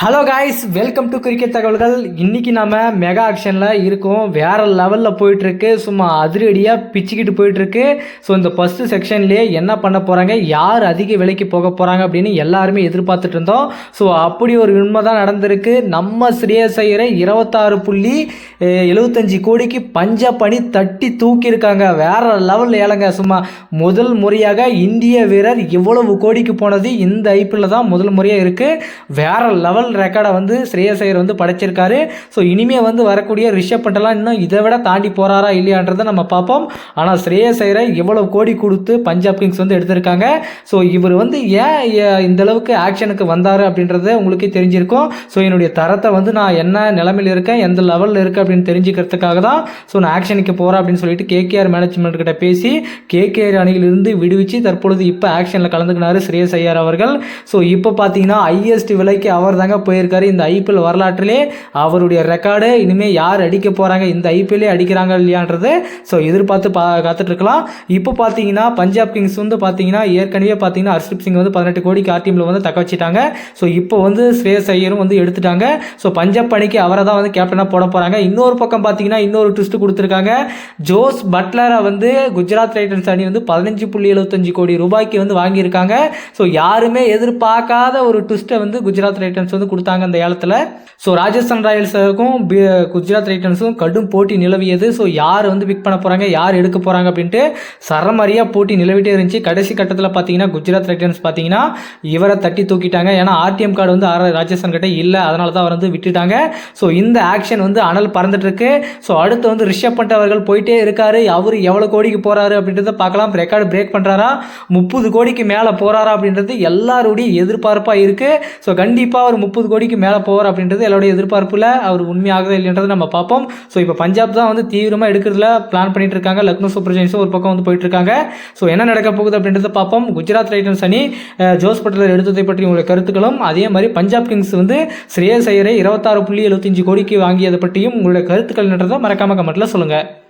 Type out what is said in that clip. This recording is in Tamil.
Hello guys welcome to cricket தகவல்கள் இன்றைக்கி நம்ம மெகா ஆக்ஷனில் இருக்கோம். வேறு லெவலில் போயிட்டுருக்கு. சும்மா அதிரடியாக பிச்சுக்கிட்டு போயிட்டுருக்கு. ஸோ இந்த ஃபஸ்ட்டு செக்ஷன்லேயே என்ன பண்ண போகிறாங்க யார் அதிக விலைக்கு போக போகிறாங்க அப்படின்னு எல்லாருமே எதிர்பார்த்துட்டு இருந்தோம். ஸோ அப்படி ஒரு உண்மை தான் நடந்திருக்கு. நம்ம ஸ்ரேயஸ் ஐயரை இருபத்தாறு புள்ளி எழுபத்தஞ்சி கோடிக்கு பஞ்ச பணி தட்டி தூக்கியிருக்காங்க. வேறு லெவலில் ஏழங்க. சும்மா முதல் முறையாக இந்திய வீரர் இவ்வளவு கோடிக்கு போனது இந்த ஐபிஎல்ல தான் முதல் முறையாக இருக்குது வேறு லெவல் ரெக்கார்டை வந்து ஸ்ரேயஸ் ஐயர் வந்து படைச்சிருக்காரு. ஸோ இனிமே வந்து வரக்கூடிய ரிஷப் பண்டெல்லாம் இன்னும் இதை விட தாண்டி போறாரா இல்லையான்றதை நம்ம பார்ப்போம். ஆனால் ஸ்ரேயஸ் ஐயரை எவ்வளோ கோடி கொடுத்து பஞ்சாப் கிங்ஸ் வந்து எடுத்திருக்காங்க. ஸோ இவர் வந்து ஏன் இந்த அளவுக்கு ஆக்ஷனுக்கு வந்தார் அப்படின்றத உங்களுக்கே தெரிஞ்சிருக்கும். ஸோ என்னுடைய தரத்தை வந்து நான் என்ன நிலைமையில் இருக்கேன் எந்த லெவலில் இருக்கேன் அப்படின்னு தெரிஞ்சுக்கிறதுக்காக தான் ஸோ நான் ஆக்ஷனுக்கு போகிறேன் அப்படின்னு சொல்லிட்டு கேகேஆர் மேனேஜ்மெண்ட் கிட்ட பேசி கேகேஆர் அணியிலிருந்து விடுவிச்சு தற்பொழுது இப்போ ஆக்ஷனில் கலந்துக்கினாரு ஸ்ரேயஸ் ஐயர் அவர்கள். ஸோ இப்போ பார்த்தீங்கன்னா ஹையஸ்ட் விலைக்கு அவர் தாங்க போயிருக்காரு. இந்த ஐபிஎல் வரலாற்றிலே அவருடைய ரெக்கார்டு இனிமேல் யார் அடிக்க போகிறாங்க இந்த ஐபிஎல்லே அடிக்கிறாங்க இல்லையான்றது ஸோ எதிர்பார்த்து பா காத்துட்டு இருக்கலாம் இப்போ பார்த்தீங்கன்னா பஞ்சாப் கிங்ஸ் வந்து பார்த்தீங்கன்னா ஏற்கனவே பார்த்தீங்கன்னா ஹர்ஷிப் சிங் வந்து பதினெட்டு கோடிக்கு ஆர்டிஎம்ல வந்து தக்க வச்சுட்டாங்க. ஸோ இப்போ வந்து ஸ்ரேயஸ் ஐயரும் வந்து எடுத்துட்டாங்க. ஸோ பஞ்சாப் அணிக்கு அவரை தான் வந்து கேப்டனாக போட போகிறாங்க இன்னொரு பக்கம் பார்த்தீங்கன்னா இன்னொரு ட்விஸ்ட் கொடுத்துருக்காங்க. ஜோஸ் பட்லரை வந்து குஜராத் ரைட்டன்ஸ் அணி வந்து பதினஞ்சு புள்ளி எழுபத்தஞ்சு கோடி ரூபாய்க்கு வந்து வாங்கியிருக்காங்க. ஸோ யாருமே எதிர்பார்க்காத ஒரு ட்விஸ்ட்டை வந்து குஜராத் ரைட்டன்ஸ் வந்து கொடுத்தாங்க அந்த ஏலத்தில். ஸோ ராஜஸ்தான் ராயல்ஸுக்கும் குஜராத் டைட்டன்ஸும் கடும் போட்டி நிலவியது. ஸோ யார் வந்து பிக் பண்ண போகிறாங்க யார் எடுக்க போகிறாங்க அப்படின்ட்டு சரமாரியாக போட்டி நிலவிட்டே இருந்துச்சு. கடைசி கட்டத்தில் பார்த்தீங்கன்னா குஜராத் டைட்டன்ஸ் பார்த்தீங்கன்னா இவரை தட்டி தூக்கிட்டாங்க. ஏன்னா ஆர்டிஎம் கார்டு வந்து ஆர் ராஜஸ்தான் கிட்ட இல்லை. அதனால தான் அவர் வந்து விட்டுட்டாங்க. ஸோ இந்த ஆக்ஷன் வந்து அனல் பறந்துட்டுருக்கு ஸோ அடுத்து வந்து ரிஷப் பண்ட் அவர்கள் போயிட்டே இருக்காரு. அவர் எவ்வளோ கோடிக்கு போகிறாரு அப்படின்றத பார்க்கலாம். ரெக்கார்டு பிரேக் பண்ணுறாரா முப்பது கோடிக்கு மேலே போகிறாரா அப்படின்றது எல்லாருடைய எதிர்பார்ப்பாக இருக்குது ஸோ கண்டிப்பாக அவர் முப்பது முப்பது கோடிக்கு மேலே போவார் அப்படின்றது எல்லாருடைய எதிர்பார்ப்பில் அவர் உண்மையாகுதா இல்லைன்றதை நம்ம பார்ப்போம். ஸோ இப்போ பஞ்சாப் தான் வந்து தீவிரமாக எடுக்கிறதுல பிளான் பண்ணிட்டு இருக்காங்க. லக்னோ சூப்பர் ஜெயின்ஸும் ஒரு பக்கம் வந்து போயிட்டு இருக்காங்க. ஸோ என்ன நடக்க போகுது அப்படின்றத பார்ப்போம். குஜராத் ரைட்டன்ஸ் அணி ஜோஸ் பட்லர் எடுத்ததை பற்றி உங்களுடைய கருத்துக்களும் அதே மாதிரி பஞ்சாப் கிங்ஸ் வந்து ஸ்ரேயஸ் ஐயரை இருபத்தாறு புள்ளி எழுபத்தஞ்சு கோடிக்கு வாங்கியதை பற்றியும் உங்களுடைய கருத்துக்கள் என்றதை மறக்காம கமெண்ட்டில் சொல்லுங்கள்